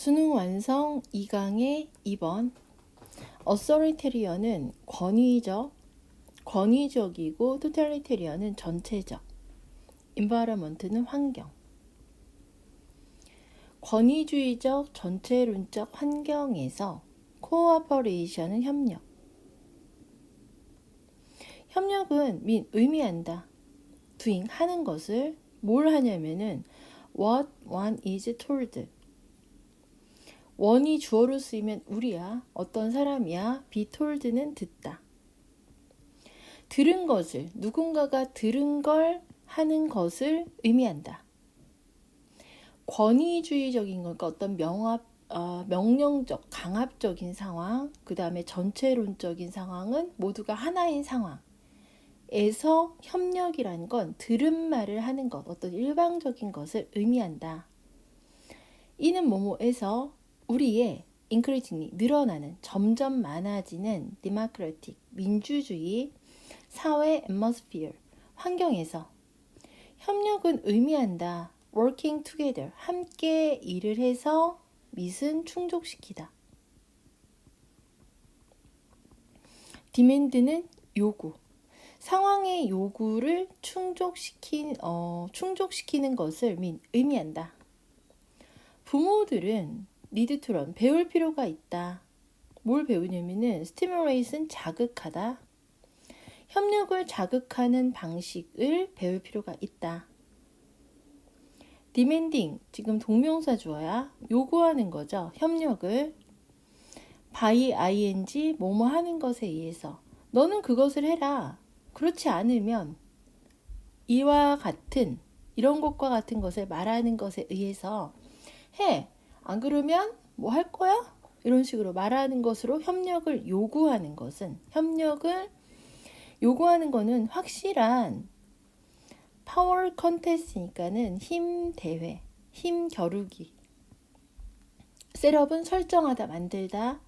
수능 완성 2강의 2번 어서리테리언은 권위적, 권위적이고 토탈리테리언은 전체적, 인바라먼트는 환경. 권위주의적 전체론적 환경에서 코어퍼레이션은 협력. 협력은 민 의미한다. doing 하는 것을 뭘 하냐면은 what one is told 원이 주어로 쓰이면 우리야, 어떤 사람이야, told는 듣다. 들은 것을, 누군가가 들은 걸 하는 것을 의미한다. 권위주의적인 것, 그러니까 어떤 명합, 어, 명령적, 강압적인 상황, 그 다음에 전체론적인 상황은 모두가 하나인 상황에서 협력이란 건 들은 말을 하는 것, 어떤 일방적인 것을 의미한다. 이는 뭐뭐에서 우리의 increasingly 늘어나는 점점 많아지는 democratic 민주주의 사회 atmosphere 환경에서 협력은 의미한다. working together 함께 일을 해서 밑은 충족시키다. demand는 요구 상황의 요구를 충족시킨 어, 충족시키는 것을 민 의미한다. 부모들은 to learn 배울 필요가 있다. 뭘 배우냐면은 stimulate은 자극하다. 협력을 자극하는 방식을 배울 필요가 있다. demanding 지금 동명사 주어야 요구하는 거죠. 협력을 by ing 뭐뭐 하는 것에 의해서 너는 그것을 해라. 그렇지 않으면 이와 같은 이런 것과 같은 것을 말하는 것에 의해서 해. 안 그러면 뭐 할 거야? 이런 식으로 말하는 것으로 협력을 요구하는 것은 협력을 요구하는 거는 확실한 파워 컨테스트니까는 힘 대회, 힘 겨루기. 셋업은 설정하다, 만들다.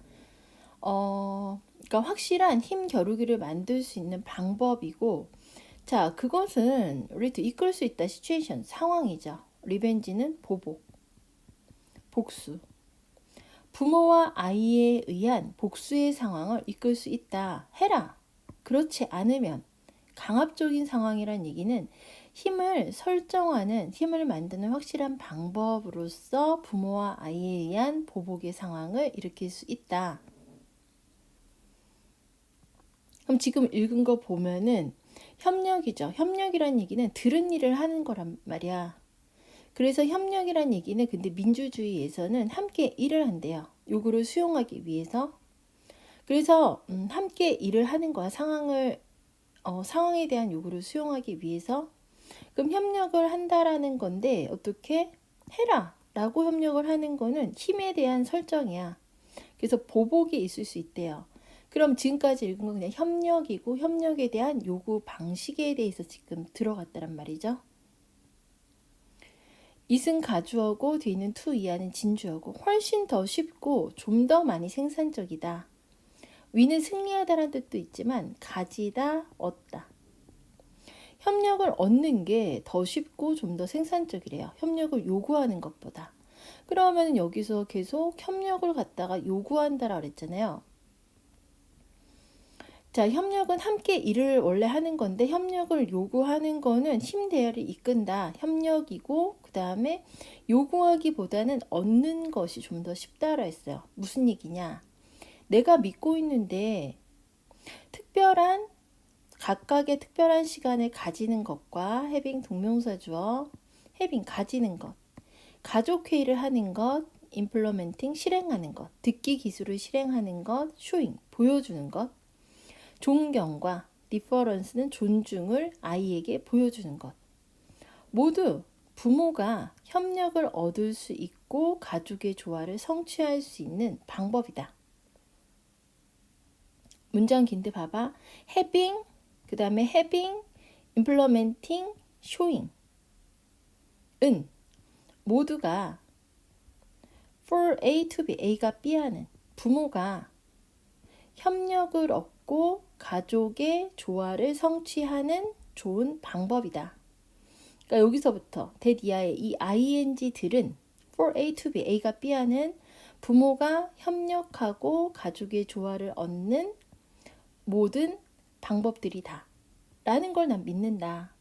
어, 그러니까 확실한 힘 겨루기를 만들 수 있는 방법이고, 자, 그것은 우리 이끌 수 있다 시츄에이션 상황이죠. 리벤지는 보복, 복수. 부모와 아이에 의한 복수의 상황을 이끌 수 있다. 해라. 그렇지 않으면 강압적인 상황이란 얘기는 힘을 설정하는 힘을 만드는 확실한 방법으로서 부모와 아이에 의한 보복의 상황을 일으킬 수 있다. 그럼 지금 읽은 거 보면은 협력이죠. 협력이란 얘기는 들은 일을 하는 거란 말이야. 그래서 협력이란 얘기는 근데 민주주의에서는 함께 일을 한대요. 요구를 수용하기 위해서. 그래서 음, 함께 일을 하는 거야. 상황을 어, 상황에 대한 요구를 수용하기 위해서. 그럼 협력을 한다라는 건데 어떻게 해라 라고 협력을 하는 거는 힘에 대한 설정이야. 그래서 보복이 있을 수 있대요. 그럼 지금까지 읽은 건 그냥 협력이고 협력에 대한 요구 방식에 대해서 지금 들어갔다란 말이죠. 이승 가주어고 뒤는 투 이하는 진주어고 훨씬 더 쉽고 좀 더 많이 생산적이다. 위는 승리하다라는 뜻도 있지만 가지다, 얻다. 협력을 얻는 게 더 쉽고 좀 더 생산적이래요. 협력을 요구하는 것보다. 그러면 여기서 계속 협력을 갖다가 요구한다라 그랬잖아요. 자, 협력은 함께 일을 원래 하는 건데 협력을 요구하는 거는 힘 대화를 이끈다. 협력이고 그 다음에 요구하기보다는 얻는 것이 좀 더 쉽다라 했어요. 무슨 얘기냐? 내가 믿고 있는데 특별한 각각의 특별한 시간을 가지는 것과 해빙 동명사 주어 해빙 가지는 것 가족 회의를 하는 것 임플로멘팅 실행하는 것 듣기 기술을 실행하는 것 쇼잉 보여주는 것 존경과 리퍼런스는 존중을 아이에게 보여주는 것. 모두 부모가 협력을 얻을 수 있고 가족의 조화를 성취할 수 있는 방법이다. 문장 긴데 봐봐. having, 그 다음에 having, implementing, showing. 은 모두가 for A to B, A가 B 하는 부모가 협력을 얻고 가족의 조화를 성취하는 좋은 방법이다. 그러니까 여기서부터 대디아의 이 ing들은 for A to B, A가 B하는 부모가 협력하고 가족의 조화를 얻는 모든 방법들이다. 라는 걸 난 믿는다.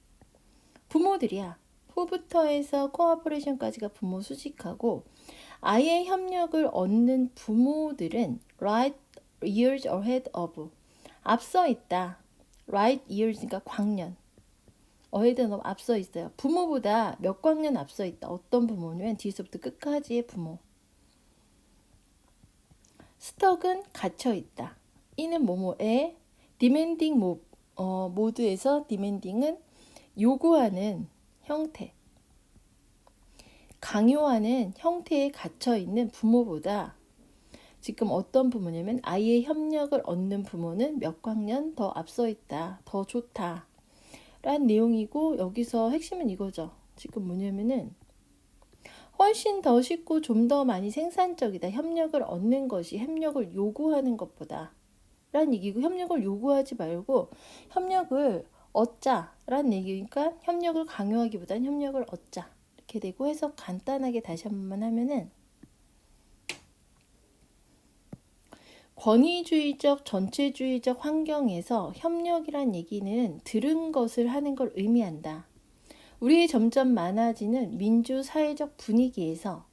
부모들이야. 후부터 해서 코어퍼레이션까지가 부모 수직하고 아이의 협력을 얻는 부모들은 right years ahead of 앞서 있다. right years니까 광년. ahead는 앞서 있어요. 부모보다 몇 광년 앞서 있다. 어떤 부모냐면 뒤에서부터 끝까지의 부모. 스톡은 갇혀 있다. 이는 뭐뭐에 demanding 모, 어, 모드에서 demanding은 요구하는 형태. 강요하는 형태에 갇혀 있는 부모보다 지금 어떤 부모냐면 아이의 협력을 얻는 부모는 몇 학년 더 앞서 있다. 더 좋다. 라는 내용이고 여기서 핵심은 이거죠. 지금 뭐냐면은 훨씬 더 쉽고 좀 더 많이 생산적이다. 협력을 얻는 것이 협력을 요구하는 것보다. 라는 얘기고 협력을 요구하지 말고 협력을 얻자라는 얘기니까 협력을 강요하기보다는 협력을 얻자. 이렇게 되고 해서 간단하게 다시 한 번만 하면은 권위주의적 전체주의적 환경에서 협력이란 얘기는 들은 것을 하는 걸 의미한다. 우리의 점점 많아지는 민주 사회적 분위기에서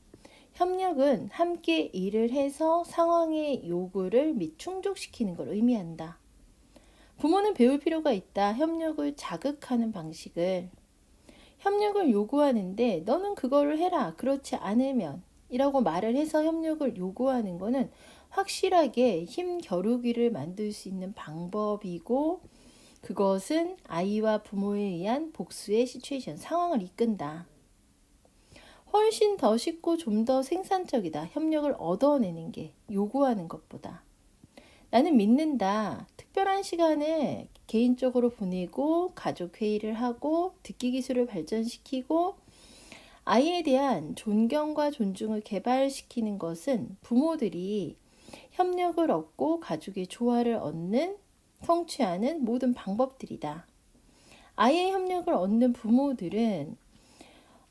협력은 함께 일을 해서 상황의 요구를 및 충족시키는 걸 의미한다. 부모는 배울 필요가 있다. 협력을 자극하는 방식을. 협력을 요구하는데 너는 그거를 해라. 그렇지 않으면 이라고 말을 해서 협력을 요구하는 거는 확실하게 힘 겨루기를 만들 수 있는 방법이고 그것은 아이와 부모에 의한 복수의 시츄에이션 상황을 이끈다. 훨씬 더 쉽고 좀 더 생산적이다. 협력을 얻어내는 게 요구하는 것보다. 나는 믿는다. 특별한 시간을 개인적으로 보내고 가족 회의를 하고 듣기 기술을 발전시키고 아이에 대한 존경과 존중을 개발시키는 것은 부모들이 협력을 얻고 가족의 조화를 얻는 성취하는 모든 방법들이다. 아이의 협력을 얻는 부모들은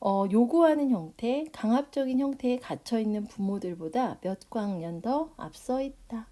어, 요구하는 형태, 강압적인 형태에 갇혀 있는 부모들보다 몇 광년 더 앞서 있다.